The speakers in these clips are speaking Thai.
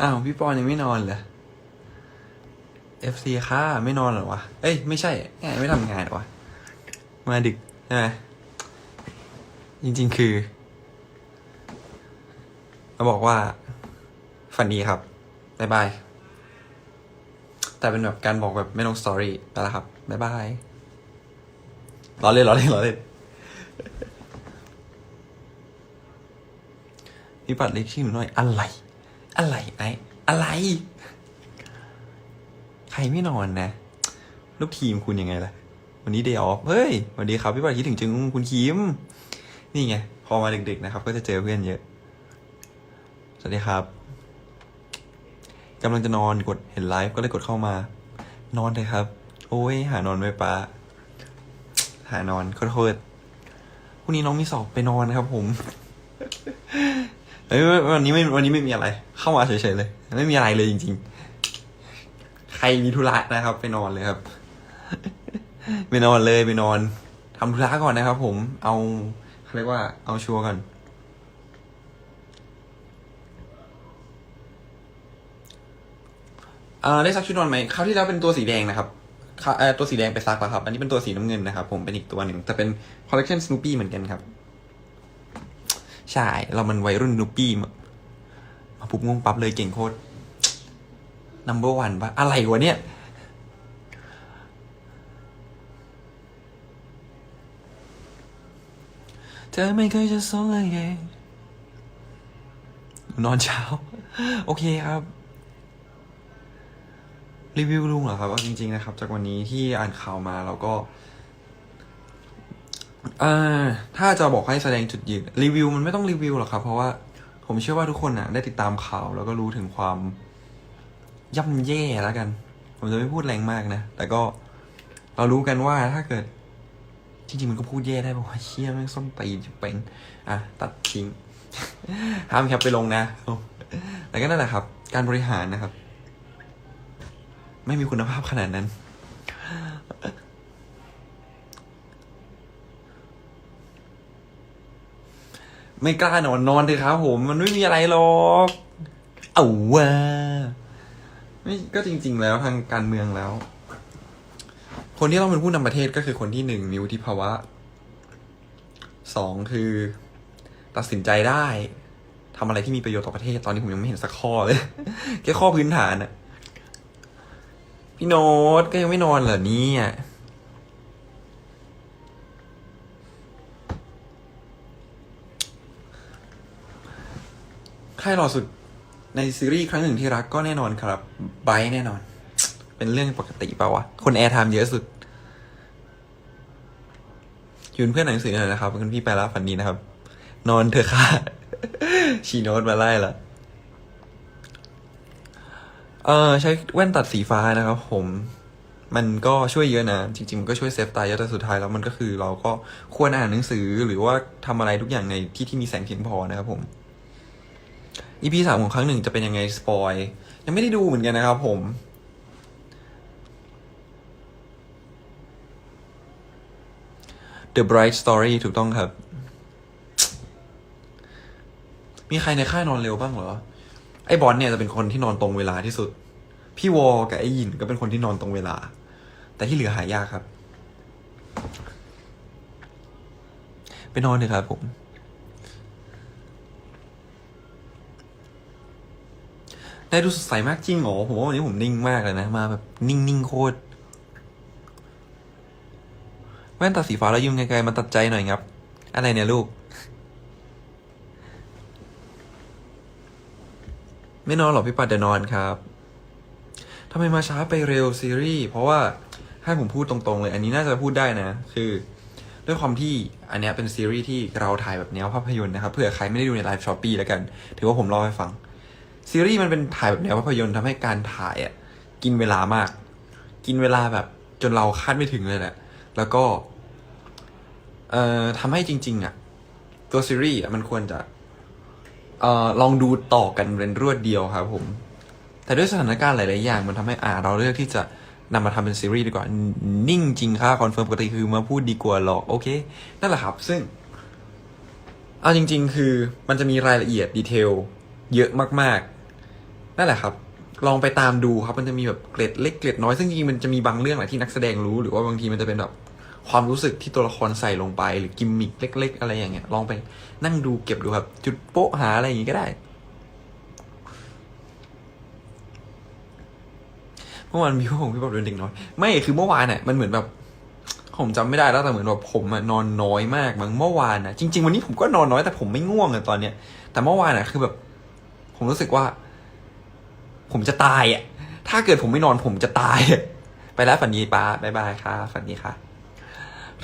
อ้าวพี่ปอนยังไม่นอนเหรอ FC ค่ะไม่นอนเหรอวะ เอ้ยไม่ใช่แหมไม่ทำงานเหรอวะ มาดึกใช่ไหมจริงๆคือมาบอกว่า ฝันดีครับบายบาย แต่เป็นแบบการบอกแบบไม่ลงสตอรี่ไปแล้วครับบายบายล้อเล่นล้อเล่นล้อเล่น พี่ปัดเล็กที่หนูหน่อยอะไร อะไรไอ้อะไร ใครไม่นอนนะ ลูกทีมคุณยังไงล่ะ วันนี้เดย์ออฟเฮ้ยสวัสดีครับพี่ปัดคิดถึงจึงคุณคิม นี่ไง พอมาดึกๆนะครับ ก็จะเจอเพื่อนเยอะ สวัสดีครับกำลังจะนอนกดเห็นไลฟ์ก็เลยกดเข้ามา นอนเลยครับ โอ้ย หานอนไม่ปะหานอนโคตรๆพรุ่งนี้น้องมีสอบไปนอนครับผม เอ้ยวันนี้ไม่วันนี้ไม่มีอะไร เข้ามาเฉยๆเลย ไม่มีอะไรเลยจริง ๆ ใครมีธุระนะครับ ไปนอนเลยครับ ไปนอนเลยไปนอนทำธุระก่อนนะครับ ผมเอาเขาเรียกว่า เอาชัวร์ก่อนเอ่าได้ซักชุดนอนไหมคราวที่แล้วเป็นตัวสีแดงนะครับตัวสีแดงไปซักแล้วครับ อันนี้เป็นตัวสีน้ำเงินนะครับ ผมเป็นอีกตัวหนึ่งแต่เป็นคอลเล t ชันส n ูปี้เหมือนกันครับ ใช่ เรามันวัยรุ่นนูปี้มามาปุ๊บงงปั๊บเลยเก่งโคตร number one ปะอะไรวะเนี่ย เธอไม่เคยจะสงอะไรนอนเช้า โอเคครับ รีวิวลุงเหรอครับว่าจริง ๆ นะครับ จากวันนี้ที่อ่านข่าวมาแล้วก็ อ่อถ้าจะบอกให้แสดงจุดยืนรีวิวมันไม่ต้องรีวิวหรอกครับ เพราะว่าผมเชื่อว่าทุกคนน่ะ ได้ติดตามข่าวแล้วก็รู้ถึงความย่ำแย่แล้วกัน ผมจะไม่พูดแรงมากนะ แต่ก็เรารู้กันว่าถ้าเกิด จริงๆมันก็พูดแย่ได้เพราะว่าเชี่ยแม่งส้นตีนจะเป็นอะตัดทิ้งห้ามแคปไปลงนะแต่ก็นั่นแหละครับ การบริหารนะครับ ไม่มีคุณภาพขนาดนั้น ไม่กล้านอนนอนเลยครับผมมันไม่มีอะไรหรอกเอาว่าไม่ก็จริง ๆ แล้วทางการเมืองแล้ว คนที่ต้องเป็นผู้นำประเทศก็คือคนที่หนึ่งมีวุฒิภาวะสองคือ ตัดสินใจได้ทำอะไรที่มีประโยชน์ต่อประเทศ ตอนนี้ผมยังไม่เห็นสักข้อเลย แค่ข้อพื้นฐานอะพี่โน้ตก็ยังไม่นอนเหรอเนี่ย ใครหล่อสุดในซีรีส์ครั้งหนึ่งที่รักก็แน่นอนครับไบร์แน่นอน เป็นเรื่องปกติเปล่าวะ คนแอร์ไทม์เยอะสุดยืนเพื่อนหนังสือหน่อยนะครับคุณพี่ไปแล้วฝันดีนะครับ นอนเถอะค่ะ ชีโนตมาไล่ละเออใช้แว่นตัดสีฟ้านะครับผม มันก็ช่วยเยอะนะ จริงๆมันก็ช่วยเซฟตาเยอะแต่สุดท้ายแล้วมันก็คือเราก็ควรอ่านหนังสือหรือว่าทำอะไรทุกอย่างในที่ที่มีแสงเพียงพอนะครับผม EP สามของครั้งหนึ่งจะเป็นยังไงสปอยยังไม่ได้ดูเหมือนกันนะครับผม The Bright Story ถูกต้องครับ มีใครในค่ายนอนเร็วบ้างเหรอ ไอ้บอลเนี่ยจะเป็นคนที่นอนตรงเวลาที่สุด พี่วอกับไอ้ยินก็เป็นคนที่นอนตรงเวลา แต่ที่เหลือหายากครับ ไปนอนเลยครับผม ได้ดูสดใสมากจริงเหรอผมว่าวันนี้ผมนิ่งมากเลยนะ มาแบบนิ่งๆโคตรแว่นตาสีฟ้าแล้วยืมไกลๆมาตัดใจหน่อยครับ อะไรเนี่ยลูก ไม่นอนหรอกพี่ปัดเดี๋ยวนอนครับทำไมมาช้าไปเร็วซีรีส์เพราะว่าให้ผมพูดตรงๆเลย อันนี้น่าจะพูดได้นะ คือ ด้วยความที่อันนี้เป็นซีรีส์ที่เราถ่ายแบบแนวภาพยนตร์นะครับเผื่อใครไม่ได้ดูในไลฟ์ช้อปปี้แล้วกัน ถือว่าผมเล่าให้ฟัง ซีรีส์มันเป็นถ่ายแบบแนวภาพยนตร์ทำให้การถ่ายอะกินเวลามาก กินเวลาแบบจนเราคาดไม่ถึงเลยแหละ แล้วก็ เอ่อทำให้จริง ๆ อะ ตัวซีรีส์อะมันควรจะ เอ่อลองดูต่อกันเป็นรวดเดียวครับผม แต่ด้วยสถานการณ์หลาย ๆ อย่าง มันทำให้อ่าเราเลือกที่จะนำมาทำเป็นซีรีส์ดีกว่า นิ่งจริงค่ะคอนเฟิร์มปกติคือมาพูดดีกว่าหรอกโอเค นั่นแหละครับ ซึ่งเอาจริง ๆ คือมันจะมีรายละเอียดดีเทลเยอะมาก ๆ นั่นแหละครับ ลองไปตามดูครับมันจะมีแบบเกร็ดเล็กเกร็ดน้อยซึ่งจริงมันจะมีบางเรื่องแหละที่นักแสดงรู้หรือว่าบางทีมันจะเป็นแบบความรู้สึกที่ตัวละครใส่ลงไป หรือกิมมิคเล็ก ๆ อะไรอย่างเงี้ย ลองไปนั่งดูเก็บดูครับ จุดโป๊ะหาอะไรอย่างงี้ก็ได้เมื่อวานมีพวกผมพี่บอกเป็นเด็กน้อย ไม่คือเมื่อวานเนี่ยมันเหมือนแบบผมจำไม่ได้แล้วแต่เหมือนแบบผมอะนอนน้อยมากมั้งเมื่อวานนะจริง ๆ วันนี้ผมก็นอนน้อยแต่ผมไม่ง่วงเลยตอนเนี้ยแต่เมื่อวานอะคือแบบ ผมรู้สึกว่า ผมจะตายอะ ถ้าเกิดผมไม่นอนผมจะตาย ไปแล้วฝันดีป้าบายบายค่ะฝันดีค่ะ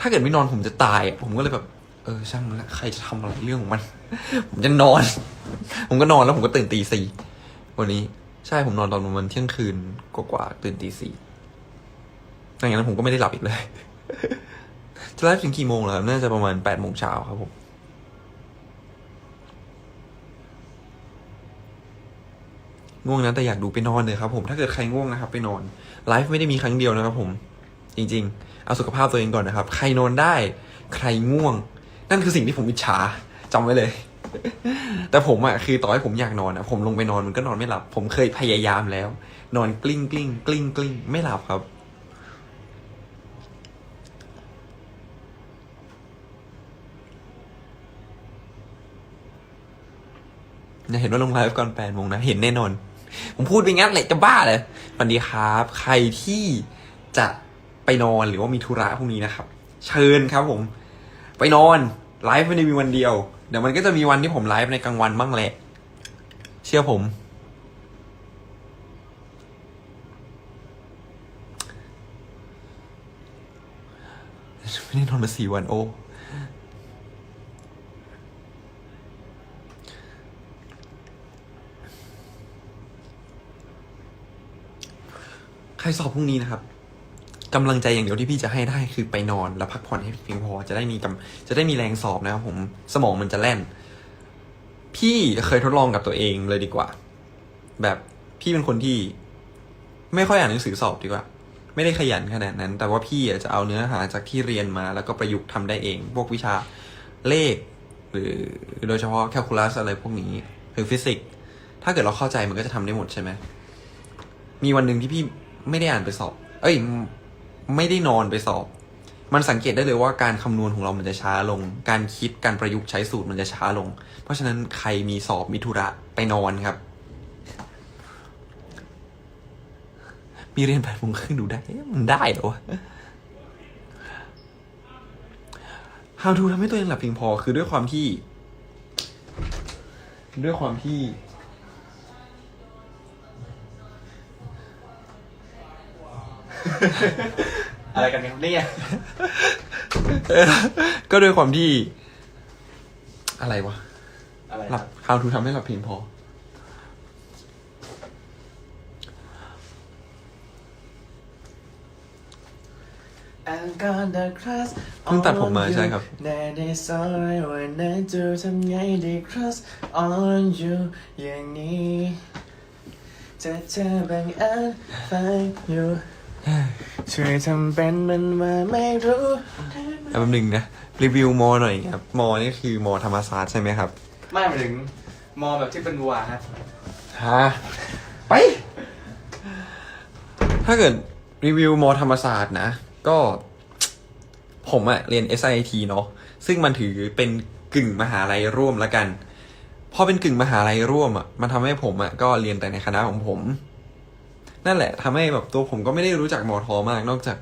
ถ้าเกิดไม่นอนผมจะตายอะผมก็เลยแบบ เออช่างมันละใครจะทำอะไรเรื่องของมัน ผมจะนอน ผมก็นอนแล้วผมก็ตื่นตีสี่วันนี้ใช่ผมนอนตอนประมาณเที่ยงคืนกว่าๆตื่นตีสี่ดังนั้นผมก็ไม่ได้หลับอีกเลย จะไลฟ์ถึงกี่โมงแล้วครับน่าจะประมาณแปดโมงเช้าครับผม ง่วงนะแต่อยากดูไปนอนเลยครับผมถ้าเกิดใครง่วงนะครับ ไปนอนไลฟ์ไม่ได้มีครั้งเดียวนะครับผม จริง ๆ เอาสุขภาพตัวเองก่อนนะครับ ใครนอนได้ ใครง่วง นั่นคือสิ่งที่ผมอิจฉาจำไว้เลย แต่ผมอะคือต่อให้ผมอยากนอนอะผมลงไปนอนมันก็นอนไม่หลับ ผมเคยพยายามแล้ว นอนกลิ้งกลิ้งกลิ้งกลิ้งไม่หลับครับนะเห็นว่าลงไลฟ์ก่อนแปดโมงนะ เห็นแน่นอน ผมพูดไปงั้นแหละจะบ้าเลยวัสดีครับ ใครที่จะไปนอนหรือว่ามีธุระพรุ่งนี้นะครับ เชิญครับผม ไปนอนไลฟ์ไม่ได้มีวันเดียว เดี๋ยวมันก็จะมีวันที่ผมไลฟ์ในกลางวันบ้างแหละ เชื่อผม ไม่ได้นอนมาสี่วันโอ้ รสอบพรุ่งนี้นะครับกำลังใจอย่างเดียวที่พี่จะให้ได้คือไปนอนแล้วพักผ่อนให้เพียงพอจะได้มีกำจะได้มีแรงสอบนะครับผมสมองมันจะแล่น พี่เคยทดลองกับตัวเองเลยดีกว่า แบบพี่เป็นคนที่ ไม่ค่อยอ่านหนังสือสอบดีกว่า ไม่ได้ขยันขนาดนั้น แต่ว่าพี่จะเอาเนื้อหาจากที่เรียนมา แล้วก็ประยุกต์ทำได้เองพวกวิชาเลข หรือโดยเฉพาะแคลคูลัสอะไรพวกนี้หรือฟิสิกส์ถ้าเกิดเราเข้าใจมันก็จะทำได้หมดใช่ไหมมีวันหนึ่งที่พี่ ไม่ได้อ่านไปสอบ เอ้ย ไม่ได้นอนไปสอบ มันสังเกตได้เลยว่าการคำนวณของเรามันจะช้าลง การคิดการประยุกต์ใช้สูตรมันจะช้าลง เพราะฉะนั้นใครมีสอบมีธุระไปนอนครับ มีเรียนแปดโมงครึ่งดูได้เอ๊ะมันได้เหรอวะ How to ทำให้ตัวเองหลับเพียงพอคือด้วยความที่ ด้วยความที่ อะไรกันครับเนี่ยก็ด้วยความที่ อะไรวะอะไรหลับ How to ทำให้หลับเพียงพอ I'm gonna crush เพิ่งตัดผมมาใช่ครับแน่ได้สอยวันนั้นจะทำไงดี crush on you อย่างนี้จะเธอบังเอิญฟังอยู่ ช่วยทำเป็นมันมาไม่รู้แป๊บนึงนะรีวิวมอหน่อยครับมอนี่คือมอธรรมศาสตร์ใช่ไหมครับ ไม่หมายถึงมองแบบที่เป็นวัวฮะฮะไป ถ้าเกิดรีวิวมอธรรมศาสตร์นะ ก็ ผมอะเรียน SIT เนาะซึ่งมันถือเป็นกึ่งมหาลัยร่วมละกันพอเป็นกึ่งมหาลัยร่วมอะมันทำให้ผมอะก็เรียนแต่ในคณะของผม นั่นแหละทำให้แบบตัวผมก็ไม่ได้รู้จักมอทอมากนอกจาก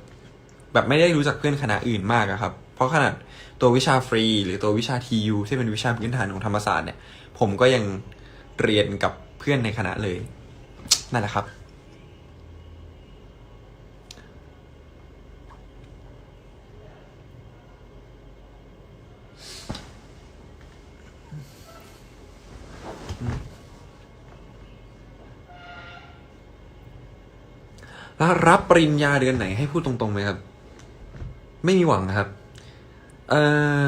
แบบไม่ได้รู้จักเพื่อนคณะอื่นมากอะครับ เพราะขนาดตัววิชาฟรี หรือตัววิชาทียูที่เป็นวิชาพื้นฐานของธรรมศาสตร์เนี่ย ผมก็ยังเรียนกับเพื่อนในคณะเลยนั่นแหละครับ แล้วรับปริญญาเดือนไหนให้พูดตรงๆไหมครับ ไม่มีหวังครับ เอ่อ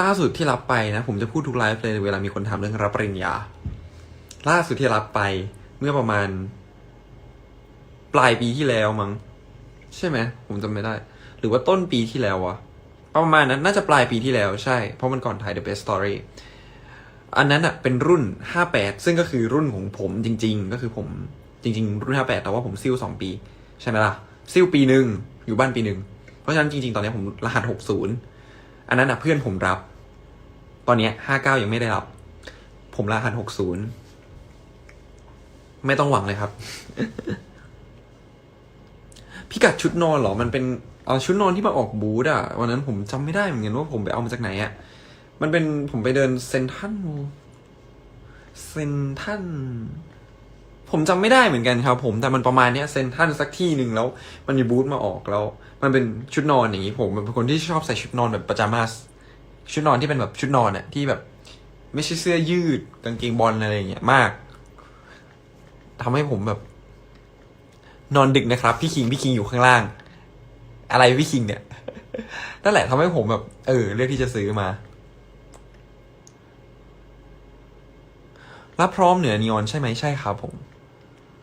ล่าสุดที่รับไปนะ ผมจะพูดทุกไลฟ์เลยเวลามีคนถามเรื่องรับปริญญา ล่าสุดที่รับไปเมื่อประมาณ ปลายปีที่แล้วมั้งใช่ไหมผมจำไม่ได้ หรือว่าต้นปีที่แล้ววะประมาณนั้นน่าจะปลายปีที่แล้วใช่ เพราะมันก่อนถ่าย The Best Story อันนั้นอะเป็นรุ่น 58 ซึ่งก็คือรุ่นของผมจริง ๆ ก็คือผม จริงๆรุ่น58แปดแต่ว่าผมซิ่ว2ปี ใช่ไหมล่ะซิ่วปีหนึ่งอยู่บ้านปีหนึ่งเพราะฉะนั้นจริงๆ ตอนนี้ผมรหัส60อันนั้นอะเพื่อนผมรับ ตอนนี้ย59ยังไม่ได้รับ ผมรหัส60ไม่ต้องหวังเลยครับพิกัดชุดนอนเหรอ มันเป็นเอาชุดนอนที่มาออกบูธอะวันนั้นผมจำไม่ได้เหมือนกันว่าผมไปเอามาจากไหนอะมันเป็นผมไปเดินเซนทันเซนทัน ผมจำไม่ได้เหมือนกันครับ ผมแต่มันประมาณเนี้ยเซนทันสักที่หนึ่งแล้ว มันมีบูธมาออกแล้ว มันเป็นชุดนอนอย่างนี้ผมเป็นคนที่ชอบใส่ชุดนอนแบบปาจามาสชุดนอนที่เป็นแบบชุดนอนอะที่แบบ ไม่ใช่เสื้อยืดกางเกงบอลอะไรอย่างเงี้ยมากทำให้ผมแบบ นอนดึกนะครับ พี่คิงพี่คิงอยู่ข้างล่าง อะไรพี่คิงเนี่ยนั่นแหละทำให้ผมแบบ เออ เลือกที่จะซื้อมารับพร้อมเหนือนีออนใช่ไหมใช่ครับผม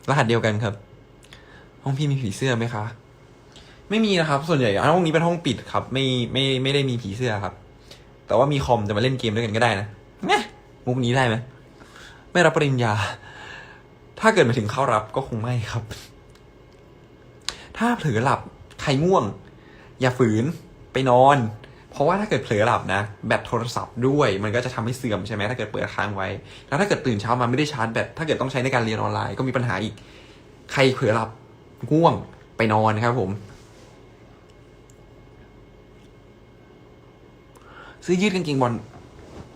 รหัสเดียวกันครับ ห้องพี่มีผีเสื้อไหมคะ ไม่มีนะครับ ส่วนใหญ่ห้องนี้เป็นห้องปิดครับ ไม่ไม่ไม่ได้มีผีเสื้อครับ แต่ว่ามีคอมจะมาเล่นเกมด้วยกันก็ได้นะเนี่ยมุกนี้ได้ไหมไม่รับปริญญา ถ้าเกิดมาถึงเข้ารับก็คงไม่ครับ ถ้าเผลอหลับใครง่วง อย่าฝืนไปนอน เพราะว่าถ้าเกิดเผลอหลับนะแบตโทรศัพท์ด้วยมันก็จะทำให้เสื่อมใช่ไหมถ้าเกิดเปิดค้างไว้ แล้วถ้าเกิดตื่นเช้ามาไม่ได้ชาร์จแบตถ้าเกิดต้องใช้ในการเรียนออนไลน์ก็มีปัญหาอีก ใครเผลอหลับง่วงไปนอนครับผมซื้อยืดกางเกงบอล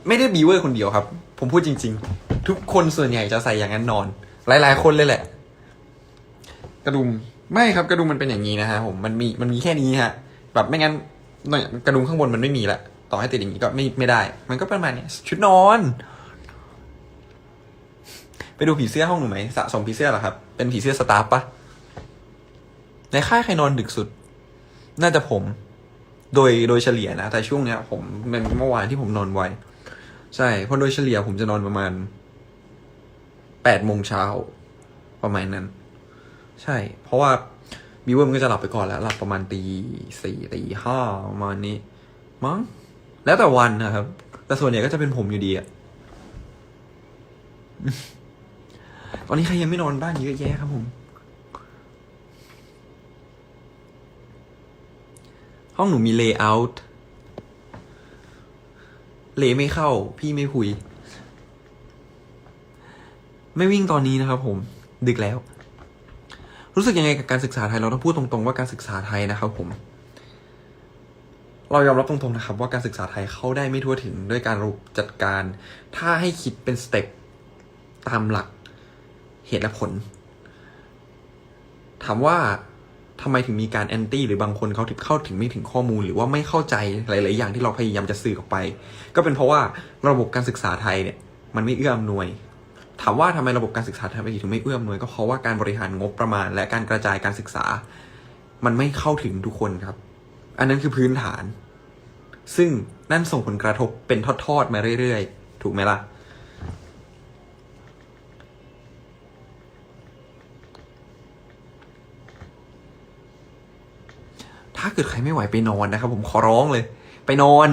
ไม่ได้บีเวอร์คนเดียวครับ ผมพูดจริง ๆ ทุกคนส่วนใหญ่จะใส่อย่างนั้นนอน หลาย ๆ คนเลยแหละ กระดุมไม่ครับกระดุมมันเป็นอย่างนี้นะฮะผมมันมีมันมีแค่นี้ฮะแบบไม่งั้น หน่ยกระดุมข้างบนมันไม่มีละต่อให้ติดอย่างนี้ก็ไม่ไม่ได้ มันก็ประมาณเนี้ยชุดนอน ไปดูผีเสื้อห้องหนูไหมสะสมผีเสื้อเหรอครับ เป็นผีเสื้อสตาร์ปะในค่ายใครนอนดึกสุด น่าจะผม โดยโดยเฉลี่ยนะ แต่ช่วงเนี้ย ผมเป็นเมื่อวานที่ผมนอนไวใช่เพราะโดยเฉลี่ยผมจะนอนประมาณแปดโมงเช้าประมาณนั้น ใช่ เพราะว่า บิวเวอร์มันก็จะหลับไปก่อนแล้ว หลับประมาณตีสี่ตีห้าประมาณนี้ มั้ง แล้วแต่วันนะครับ แต่ส่วนใหญ่ก็จะเป็นผมอยู่ดีอะตอนนี้ใครยังไม่นอนบ้านเยอะแยะครับผม ห้องหนูมีเลเยอร์เลไม่เข้า พี่ไม่คุย ไม่วิ่งตอนนี้นะครับผม ดึกแล้ว รู้สึกยังไงกับการศึกษาไทยเราต้องพูดตรงๆว่าการศึกษาไทยนะครับ ผม เรายอมรับตรงๆนะครับ ว่าการศึกษาไทยเข้าได้ไม่ทั่วถึงด้วยการระบบจัดการ ถ้าให้คิดเป็นสเต็ปตามหลักเหตุและผล ถามว่าทำไมถึงมีการแอนตี้หรือบางคนเขาถึงเข้าถึงไม่ถึงข้อมูล หรือว่าไม่เข้าใจหลาย ๆ อย่างที่เราพยายามจะสื่อออกไป ก็เป็นเพราะว่าระบบการศึกษาไทยเนี่ย มันไม่เอื้ออำนวย ถามว่าทำไมระบบการศึกษาไทยถึงไม่เอื้ออำนวยก็เพราะว่าการบริหารงบประมาณ และการกระจายการศึกษา มันไม่เข้าถึงทุกคนครับ อันนั้นคือพื้นฐาน ซึ่งนั่นส่งผลกระทบเป็นทอดๆมาเรื่อยๆ ถูกไหมล่ะถ้าเกิดใครไม่ไหวไปนอนนะครับผมขอร้องเลย ไปนอน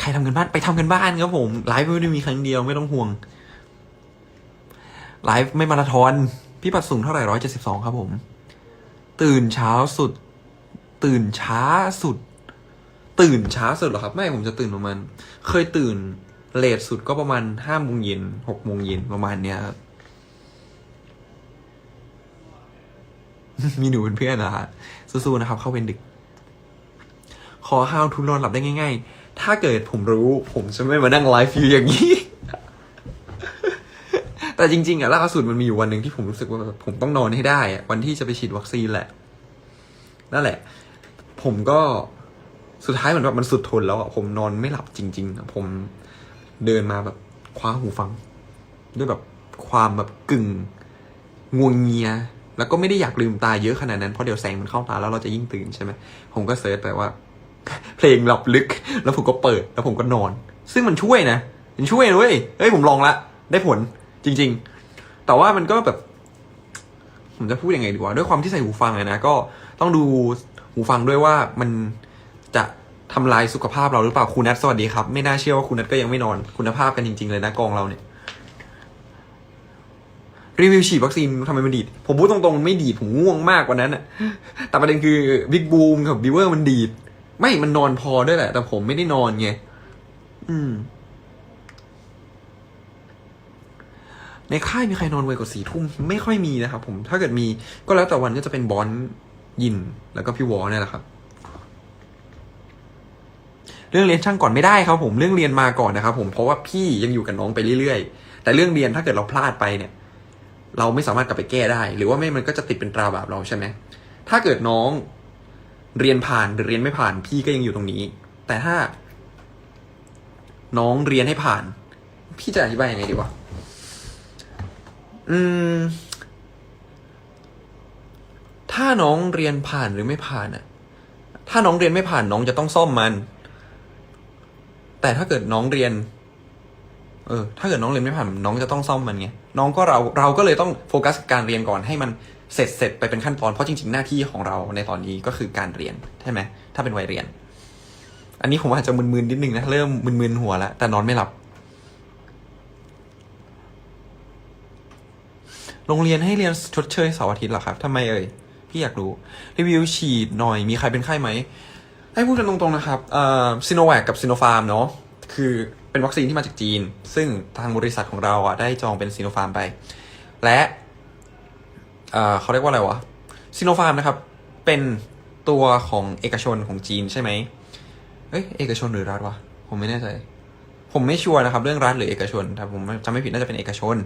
ใคร ทำกันบ้านไปทำกันบ้านครับผมไลฟ์ไม่ได้มีครั้งเดียวไม่ต้องห่วงไลฟ์ไม่มาราธอนพี่ปัดสูงเท่าไหร่ร้อยเจ็ดสิบสองครับผม ตื่นเช้าสุด ตื่นช้าสุด ตื่นช้าสุดเหรอครับ ไม่ผมจะตื่นประมาณเคยตื่นเลทสุดก็ประมาณห้าโมงเย็นหกโมงเย็นประมาณเนี้ยครับมีหนูเป็นเพื่อนนะฮะสู้ๆนะครับ เข้าเป็นดึก ขอ how to นอนหลับได้ง่าย ๆ ถ้าเกิดผมรู้ ผมจะไม่มานั่งไลฟ์อยู่อย่างนี้ แต่จริง ๆอะล่าสุดมันมีอยู่วันหนึ่งที่ผมรู้สึกว่าผมต้องนอนให้ได้ วันที่จะไปฉีดวัคซีนแหละ นั่นแหละ ผมก็สุดท้ายเหมือนแบบมันสุดทนแล้วอะผมนอนไม่หลับจริงๆผมเดินมาแบบคว้าหูฟัง ด้วยแบบความแบบกึ่งงวงเงีย แล้วก็ไม่ได้อยากลืมตาเยอะขนาดนั้นเพราะเดี๋ยวแสงมันเข้าตาแล้วเราจะยิ่งตื่นใช่ไหมผมก็เซิร์ชไปว่า เพลงหลับลึก แล้วผมก็เปิด แล้วผมก็นอน ซึ่งมันช่วยนะ มันช่วยนะเว้ยเฮ้ยผมลองละ ได้ผลจริง ๆ แต่ว่ามันก็แบบ ผมจะพูดยังไงดีวะด้วยความที่ใส่หูฟังอะนะ ก็ต้องดูหูฟังด้วยว่ามันจะทำลายสุขภาพเราหรือเปล่าคุณนัทสวัสดีครับ ไม่น่าเชื่อว่าคุณนัทก็ยังไม่นอน คุณภาพกันจริง ๆ เลยนะกองเราเนี่ย รีวิวฉีดวัคซีนทำไมมันดีด ผมพูดตรงๆมันไม่ดีด ผมง่วงมากกว่านั้นอะแต่ประเด็นคือบิ๊กบูมกับบิเวอร์มันดีด ไม่มันนอนพอด้วยแหละ แต่ผมไม่ได้นอนไงอืม ในค่ายมีใครนอนไวกว่าสี่ทุ่มไม่ค่อยมีนะครับผม ถ้าเกิดมีก็แล้วแต่วันก็จะเป็นบอลยิน แล้วก็พี่วอเนี่ยแหละครับ เรื่องเรียนช่างก่อนไม่ได้ครับ ผมเรื่องเรียนมาก่อนนะครับ ผมเพราะว่าพี่ยังอยู่กับน้องไปเรื่อยๆ แต่เรื่องเรียนถ้าเกิดเราพลาดไปเนี่ย เราไม่สามารถกลับไปแก้ได้ หรือว่าไม่มันก็จะติดเป็นตราบาปเราใช่ไหมถ้าเกิดน้อง เรียนผ่านหรือเรียนไม่ผ่านพี่ก็ยังอยู่ตรงนี้ แต่ถ้า น้องเรียนให้ผ่าน พี่จะอธิบายยังไงดีวะอืม ถ้าน้องเรียนผ่านหรือไม่ผ่านอะถ้าน้องเรียนไม่ผ่านน้องจะต้องซ่อมมัน แต่ถ้าเกิดน้องเรียน เออ ถ้าเกิดน้องเรียนไม่ผ่านน้องจะต้องซ่อมมันไง น้องก็เราเราก็เลยต้องโฟกัสกับการเรียนก่อนให้มัน เสร็จเสร็จไปเป็นขั้นตอนเพราะจริง ๆ หน้าที่ของเราในตอนนี้ก็คือการเรียนใช่ไหมถ้าเป็นวัยเรียน อันนี้ผมอาจจะมึนๆนิดนึงนะเริ่มมึนๆหัวแล้วแต่นอนไม่หลับ โรงเรียนให้เรียนชดเชยเสาร์อาทิตย์เหรอครับทำไมเอ่ยพี่อยากรู้รีวิวฉีดหน่อยมีใครเป็นไข้ไหมให้พูดกันตรงๆนะครับเอ่อซีโนแวคกับซีโนฟาร์มเนาะคือเป็นวัคซีนที่มาจากจีน ซึ่งทางบริษัทของเราอะได้จองเป็นซีโนฟาร์มไป และ เอ่อเขาเรียกว่าอะไรวะซีโนฟาร์มนะครับ เป็นตัวของเอกชนของจีนใช่ไหมเอ้ยเอกชนหรือรัฐวะ ผมไม่แน่ใจ ผมไม่ชัวร์นะครับ เรื่องรัฐหรือเอกชนแต่ผมจำไม่ผิดน่าจะเป็นเอกชน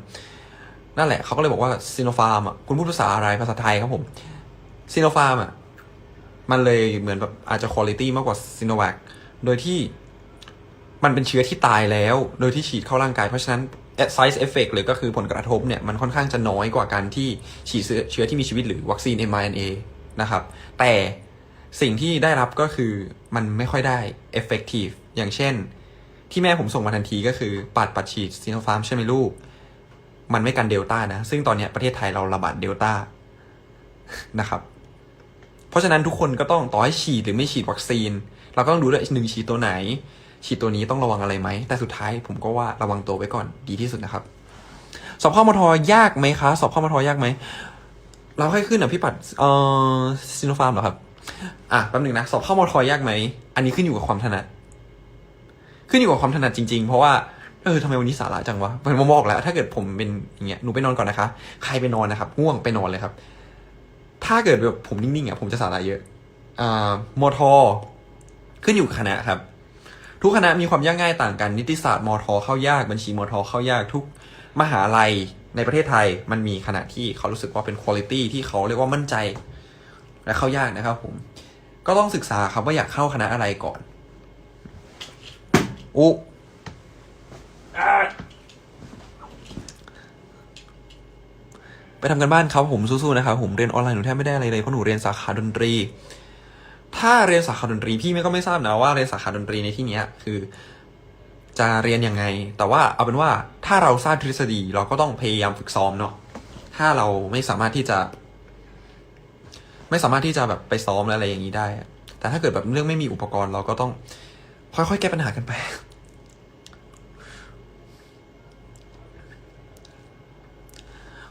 นั่นแหละเขาก็เลยบอกว่าซีโนฟาร์มอะคุณพูดภาษาอะไรภาษาไทยครับผมซีโนฟาร์มอะมันเลยเหมือนแบบอาจจะคุณภาพมากกว่าซีโนแวคโดยที่มันเป็นเชื้อที่ตายแล้ว โดยที่ฉีดเข้าร่างกาย เพราะฉะนั้น side effect เลยก็คือผลกระทบเนี่ยมันค่อนข้างจะน้อยกว่าการที่ฉีดเชื้อที่มีชีวิตหรือวัคซีน mRNA นะครับ แต่สิ่งที่ได้รับก็คือมันไม่ค่อยได้ effective อย่างเช่น ที่แม่ผมส่งมาทันทีก็คือปัดปัดฉีดซีโนฟาร์มใช่ไหมลูก มันไม่กันเดลต้านะ ซึ่งตอนนี้ประเทศไทยเราระบาดเดลต้านะครับ เพราะฉะนั้นทุกคนก็ต้องต่อให้ฉีดหรือไม่ฉีดวัคซีน เราก็ต้องดูด้วยหนึ่งฉีดตัวไหน ฉีดตัวนี้ต้องระวังอะไรไหม แต่สุดท้ายผมก็ว่าระวังตัวไว้ก่อนดีที่สุดนะครับ สอบข้ามทยากไหมคะ สอบข้ามทยากไหม เราให้ขึ้นอะพี่ปัดเอ่อซิโนฟาร์มเหรอครับ อะแป๊บหนึ่งนะ สอบข้ามทยากไหม อันนี้ขึ้นอยู่กับความถนัด ขึ้นอยู่กับความถนัดจริงๆ เพราะว่าเออทำไมวันนี้สาระจังวะผมบอกแล้ว ถ้าเกิดผมเป็นอย่างเงี้ยหนูไปนอนก่อนนะคะ ใครไปนอนนะครับง่วงไปนอนเลยครับ ถ้าเกิดแบบผมนิ่งๆอะผมจะสาระเยอะอ่ามทขึ้นอยู่กับคณะครับ ทุกคณะมีความยากง่ายต่างกัน นิติศาสตร์มทเข้ายาก บัญชีมทเข้ายากทุกมหาลัยในประเทศไทยมันมีคณะที่เขารู้สึกว่าเป็นคุณภาพที่เขาเรียกว่ามั่นใจ และเข้ายากนะครับผมก็ต้องศึกษาครับว่าอยากเข้าคณะอะไรก่อนอุไปทำกันบ้านครับผมสู้ๆนะครับผมเรียนออนไลน์หนูแทบไม่ได้อะไรเลยเพราะหนูเรียนสาขาดนตรี ถ้าเรียนสาขาดนตรีพี่ไม่ก็ไม่ทราบนะว่าเรียนสาขาดนตรีในที่นี้คือ จะเรียนยังไง แต่ว่าเอาเป็นว่าถ้าเราทราบทฤษฎีเราก็ต้องพยายามฝึกซ้อมเนาะถ้าเราไม่สามารถที่จะ ไม่สามารถที่จะแบบไปซ้อมอะไรอย่างนี้ได้ แต่ถ้าเกิดแบบเรื่องไม่มีอุปกรณ์เราก็ต้อง ค่อยๆแก้ปัญหากันไป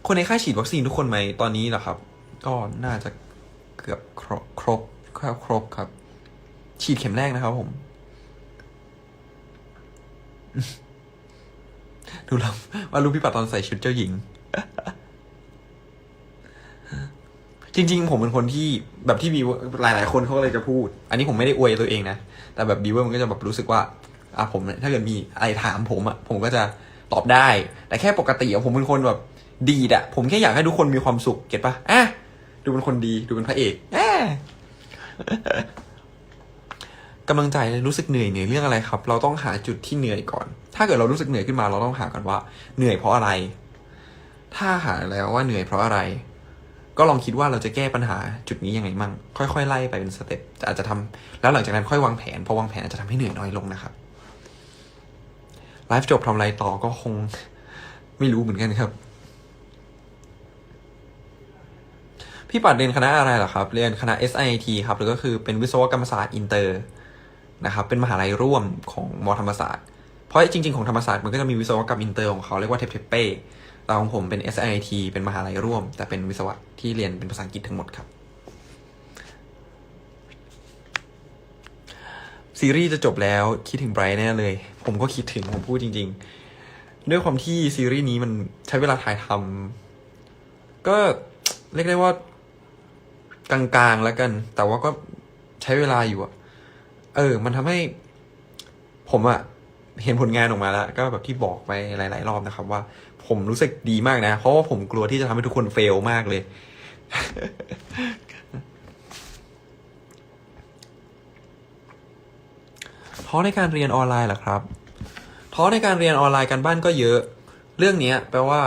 คนในค่ายฉีดวัคซีนทุกคนไหมตอนนี้เหรอครับ ก็น่าจะเกือบครบ ครบครบครบครับ ฉีดเข็มแรกนะครับผม ดูแล้วว่ารูปพี่ปัดตอนใส่ชุดเจ้าหญิง จริง ๆ ผมเป็นคนที่แบบที่บีหลายๆคนเขาก็เลยจะพูด อันนี้ผมไม่ได้อวยตัวเองนะ แต่แบบบีเวอร์มันก็จะแบบรู้สึกว่าอะผมถ้าเกิดมีอะไรถามผมอะผมก็จะตอบได้ แต่แค่ปกติอะผมเป็นคนแบบดีดอะผมแค่อยากให้ทุกคนมีความสุขเก็ตปะอะดูเป็นคนดีดูเป็นพระเอกอะ กำลังใจรู้สึกเหนื่อยเหนื่อยเรื่องอะไรครับ เราต้องหาจุดที่เหนื่อยก่อน ถ้าเกิดเรารู้สึกเหนื่อยขึ้นมาเราต้องหาก่อนว่า เหนื่อยเพราะอะไร ถ้าหาแล้วว่าเหนื่อยเพราะอะไร ก็ลองคิดว่าเราจะแก้ปัญหาจุดนี้ยังไงมั่ง ค่อยๆไล่ไปเป็นสเต็ปอาจจะทำแล้วหลังจากนั้นค่อยวางแผนพอวางแผนอาจจะทำให้เหนื่อยน้อยลงนะครับไลฟ์จบทำอะไรต่อก็คงไม่รู้เหมือนกันครับ พี่ปัดเรียนคณะอะไรเหรอครับ เรียนคณะ SIT ครับหรือก็คือเป็นวิศวกรรมศาสตร์อินเตอร์นะครับเป็นมหาลัยร่วมของมอธรรมศาสตร์ เพราะจริง ๆของธรรมศาสตร์มันก็จะมีวิศวกรรมอินเตอร์ของเขาเรียกว่าเทปเทปเป้แต่ของผมเป็น SIT เป็นมหาลัยร่วม แต่เป็นวิศวะที่เรียนเป็นภาษาอังกฤษทั้งหมดครับซีรีส์จะจบแล้วคิดถึงไบรท์แน่เลย ผมก็คิดถึงผมพูดจริง ๆ ด้วยความที่ซีรีส์นี้มันใช้เวลาถ่ายทำก็เรียกได้ว่า กลางๆแล้วกัน แต่ว่าก็ใช้เวลาอยู่อะเออ มันทำให้ ผมอะเห็นผลงานออกมาแล้ว ก็แบบที่บอกไปหลาย ๆ รอบนะครับ ว่าผมรู้สึกดีมากนะ เพราะว่าผมกลัวที่จะทำให้ทุกคนเฟลมากเลย ท้อในการเรียนออนไลน์เหรอครับ ท้อในการเรียนออนไลน์กันบ้านก็เยอะ เรื่องเนี้ยแปลว่า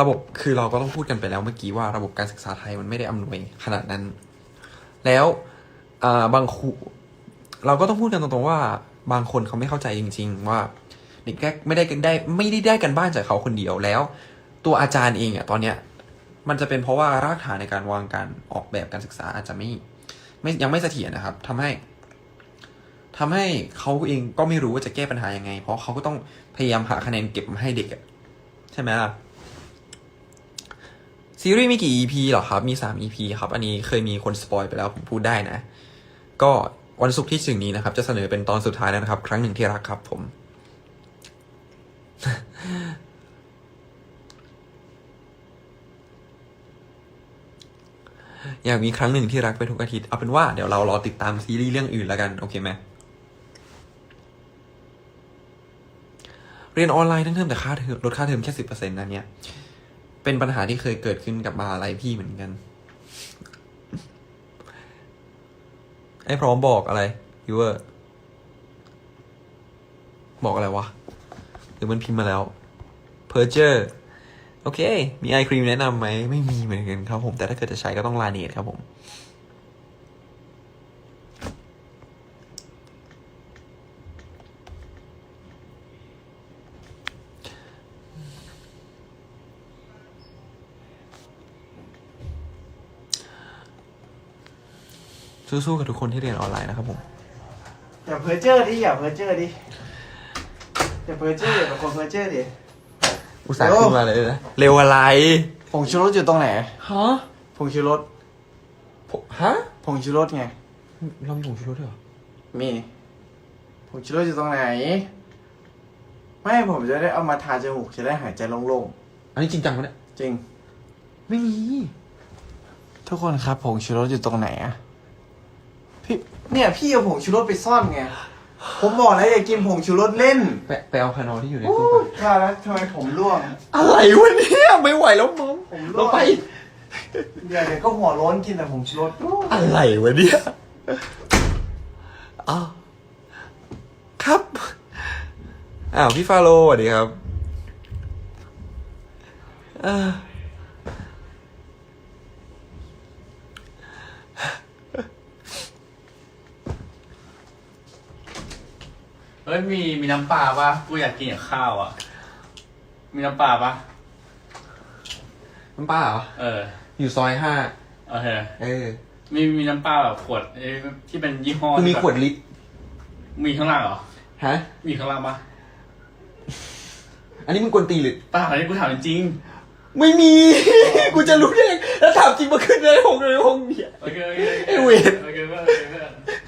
ระบบคือเราก็ต้องพูดกันไปแล้วเมื่อกี้ว่าระบบการศึกษาไทยมันไม่ได้อำนวยขนาดนั้น แล้วบางครูเราก็ต้องพูดกันตรงๆว่าบางคนเขาไม่เข้าใจจริง ๆ ว่าเด็กแรกไม่ได้กันได้ไม่ได้ได้กันบ้านจากเขาคนเดียวแล้ว ตัวอาจารย์เองอะตอนเนี้ยมันจะเป็นเพราะว่ารากฐานในการวางการออกแบบการศึกษาอาจจะไม่ไม่ยังไม่เสถียรนะครับทำให้ทำให้เขาเองก็ไม่รู้ว่าจะแก้ปัญหายังไง เพราะเขาก็ต้องพยายามหาคะแนนเก็บมาให้เด็กอะใช่ไหมล่ะ ซีรีส์มีกี่ EP เหรอครับ มี 3 EP ครับ อันนี้เคยมีคนสปอยไปแล้ว ผมพูดได้นะ ก็วันศุกร์ที่ถึงนี้นะครับ จะเสนอเป็นตอนสุดท้ายแล้วนะครับ ครั้งหนึ่งที่รักครับผม อยากมีครั้งหนึ่งที่รักไปทุกอาทิตย์ เอาเป็นว่าเดี๋ยวเรารอติดตามซีรีส์เรื่องอื่นแล้วกัน โอเคไหมเรียนออนไลน์ทั้งเทอมแต่ค่าเทอมลดค่าเทอมแค่สิบเปอร์เซ็นต์นะเนี่ย เป็นปัญหาที่เคยเกิดขึ้นกับมหาลัยพี่เหมือนกัน ไอ้พร้อมบอกอะไรยูเวอร์บอกอะไรวะ หรือมันพิมพ์มาแล้วเพอร์เจอร์โอเค มีไอครีมแนะนำไหม ไม่มีเหมือนกันครับผม แต่ถ้าเกิดจะใช้ก็ต้องลาเนตครับผม สู้ๆกับทุกคนที่เรียนออนไลน์นะครับผม อย่าเพ้อเจ้อดิอย่าเพ้อเจ้อดิอย่าเพ้อเจ้ออย่าเป็นคนเพ้อเจ้อดิอุตส่าห์เร็วขึ้นมาเลยนะเร็วอะไรผงชูรสอยู่ตรงไหนฮะผงชูรสฮะผงชูรสไงเรามีผงชูรสด้วยเหรอมีผงชูรสอยู่ตรงไหน ไม่ผมจะได้เอามาทาจมูกจะได้หายใจโล่งอันนี้จริงจังปะเนี่ยๆจริง ไม่มี ทุกคนครับผงชูรสอยู่ตรงไหนอะ พี่เนี่ยพี่เอาผงชูรสไปซ่อนไง ผมบอกแล้วอย่ากินผงชูรสเล่นไปไปเอาคานอลที่อยู่ในโอ้ตู้ก่อนว่าแล้วทำไมผมร่วง อะไรวะเนี่ยไม่ไหวแล้วมึงผมร่เราวงไป เดี๋ยวเดี๋ยวก็หัวโล้นกินแต่ผงชูรสโอ้อะไรวะเนี่ยอ้าวครับอ้าวพี่ฟาโรสวัสดีครับเอ่อ เฮ้ยมีมีน้ำปลาปะกูอยากกินกับข้าวอะ มีน้ำปลาปะน้ำป้าเหรอ เออ อยู่ซอยห้า โอเค เออ มีมีน้ำปลาแบบขวดเอ้ยที่เป็นยี่ห้อคือมีแบบขวดลิตร มีข้างล่างเหรอ ฮะ มีข้างล่างปะอันนี้มึงกวนตีนหรือเปล่าอันนี้กูถามจริงไม่มี กูจะรู้ได้ไงแล้วถามจริงมาขึ้นในห้องในห้องเนี่ย ๆโอเคโอเคโอเคไอ้เวร โอเคเพื่อนโอเคเพื่อนโ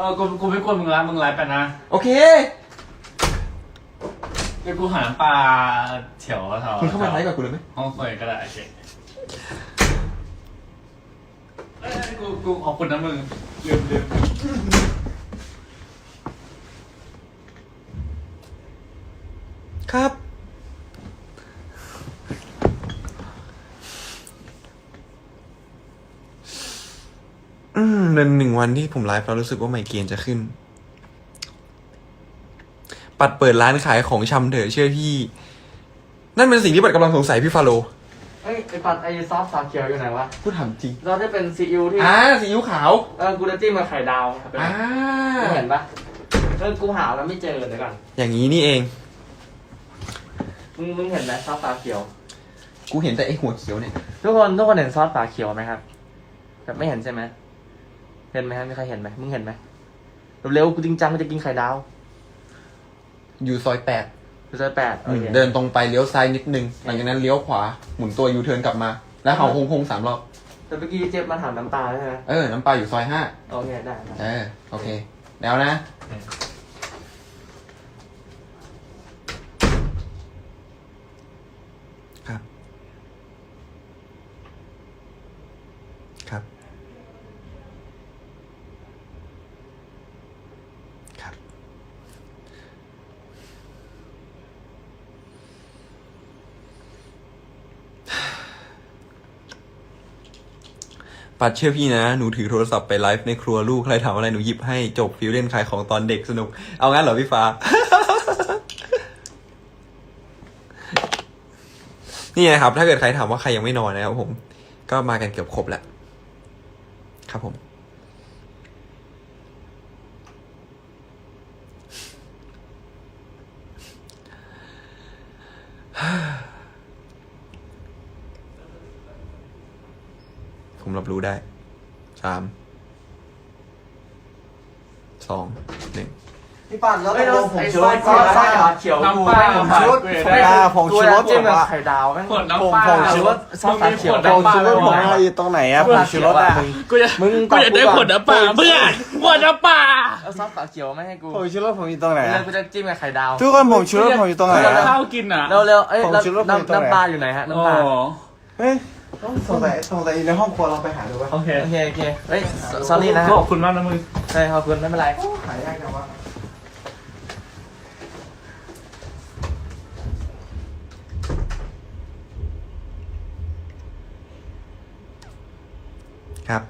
อเคเออกูกูไม่กวนมึงละมึงไลฟ์ไปนะโอเคเดี๋ยวกูหาน้ำปลาแถวแถวคุณเข้ามาไลฟ์กับกูเลยไหมห้องคอยก็ได้โอเคเอ้ยกูกูขอบคุณนะมึงลืมลืม ครับ อืมเป็นหนึ่ง วันที่ผมไลฟ์แล้วรู้สึกว่าไมเกรนจะขึ้น ปัดเปิดร้านขายของชำเถอะเชื่อพี่ นั่นเป็นสิ่งที่ปัดกำลังสงสัยพี่ฟาโลเอ้ยไอปัดไอซอสสาเขียวอยู่ไหนวะ พูดถามจริงเราได้เป็นซีอิ๊วที่อ่าสีอิ๊วขาวเออกูจะจิ้มกับไข่ดาวครับอ่าไม่เห็นปะเออกูหาแล้วไม่เจอเดี๋ยวก่อนอย่างนี้นี่เอง มึงมึงเห็นไหมซอสสาเขียว กูเห็นแต่ไอหัวเขียวเนี่ย ทุกคนทุกคนเห็นซอสฝาเขียวไหมครับแบบไม่เห็นใช่ไหม เห็นไหมครับมีใครเห็นไหมมึงเห็นไหมเร็วๆกูจริงจังกูจะกินไข่ดาวอยู่ซอยแปดกูจะแปดโอเคเดินตรงไปเลี้ยวซ้ายนิดนึง หลังจากนั้นเลี้ยวขวาหมุนตัวยูเทิร์นกลับมา แล้วเห่าฮงฮงสามรอบ แต่เมื่อกี้เจ็บมาถามน้ำตาใช่ไหมเออ น้ำปลาอยู่ซอยห้าโอเคได้ได้ เออ โอเค แล้วนะ ครับ ครับ ครับ ปัดเชื่อพี่นะ หนูถือโทรศัพท์ไปไลฟ์ในครัวลูก ใครถามอะไรหนูหยิบให้จบฟิวเล่นขายของตอนเด็กสนุก เอางั้นเหรอพี่ฟ้า นี่นะครับ ถ้าเกิดใครถามว่าใครยังไม่นอนนะครับผม ก็มากันเกือบครบแล้ว ครับผม ผมรับรู้ได้สามสองหนึ่งพี่ปั่นแล้วตเฮ้ยกแล้ลวงผมไอ้ชูซรอสสซอสก่อนฝาเขียวกูน้ำปลาไม่ผมผชุงดชูรสอ่าผงชูรสจิ้มผมกับว่าไข่ดาวกันขวดน้ำปลาผงชูรสซอสฝาเขียวมึงมีขวดผงชูรสผมว่าอยู่ตรงไหนอะผงชูรสอะกูจะมึงกูอยากได้ขวดน้ำปลาเพื่อนขวดน้ำปลาเอาซอสฝาเขียวไม่ให้กูผงชูรสผมอยู่ตรงไหนเร็อะวกูจะจิ้มกับไข่ดาวทุกคนผงชูรสผมอยู่ตรงไหนกูจะอะข้าวกินอะเร็วเร็วๆเอ้ยผงชูรสน้ำผมอยู่ตรงไหนน้ำปลาอยู่ไหนฮะโอ้น้ำปลาเฮ้ย สงสัยสงสัยอยู่ในห้องครัวเราไปหาดูวะโอเคโอเคโอเคเฮ้ยซอรี่นะฮะขอบคุณมากนะมึงใช่ขอบคุณไม่เป็นไรหายากจังวะครับ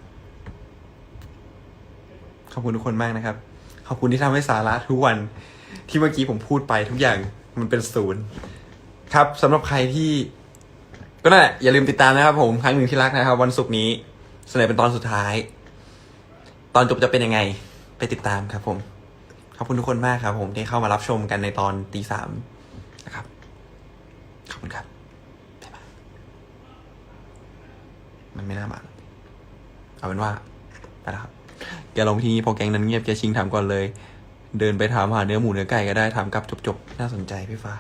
ขอบคุณทุกคนมากนะครับ ขอบคุณที่ทำให้สาระทุกวันที่เมื่อกี้ผมพูดไปทุกอย่างมันเป็นศูนย์ ครับสำหรับใครที่ ก็นั่นแหละอย่าลืมติดตามนะครับ ผมครั้งหนึ่งที่รักนะครับ วันศุกร์นี้เสนอเป็นตอนสุดท้าย ตอนจบจะเป็นยังไง ไปติดตามครับ ผมขอบคุณทุกคนมากครับ ผมที่เข้ามารับชมกันในตอนตีสามนะครับขอบคุณครับบ๊ายบายมันไม่น่ามาเอาเป็นว่าไปแล้วครับแกลงที่นี่พอแกงนั้นเงียบแกชิงถามก่อนเลย เดินไปถามหาเนื้อหมูเนื้อไก่ก็ได้ถามกลับจบๆน่าสนใจพี่ฟ้า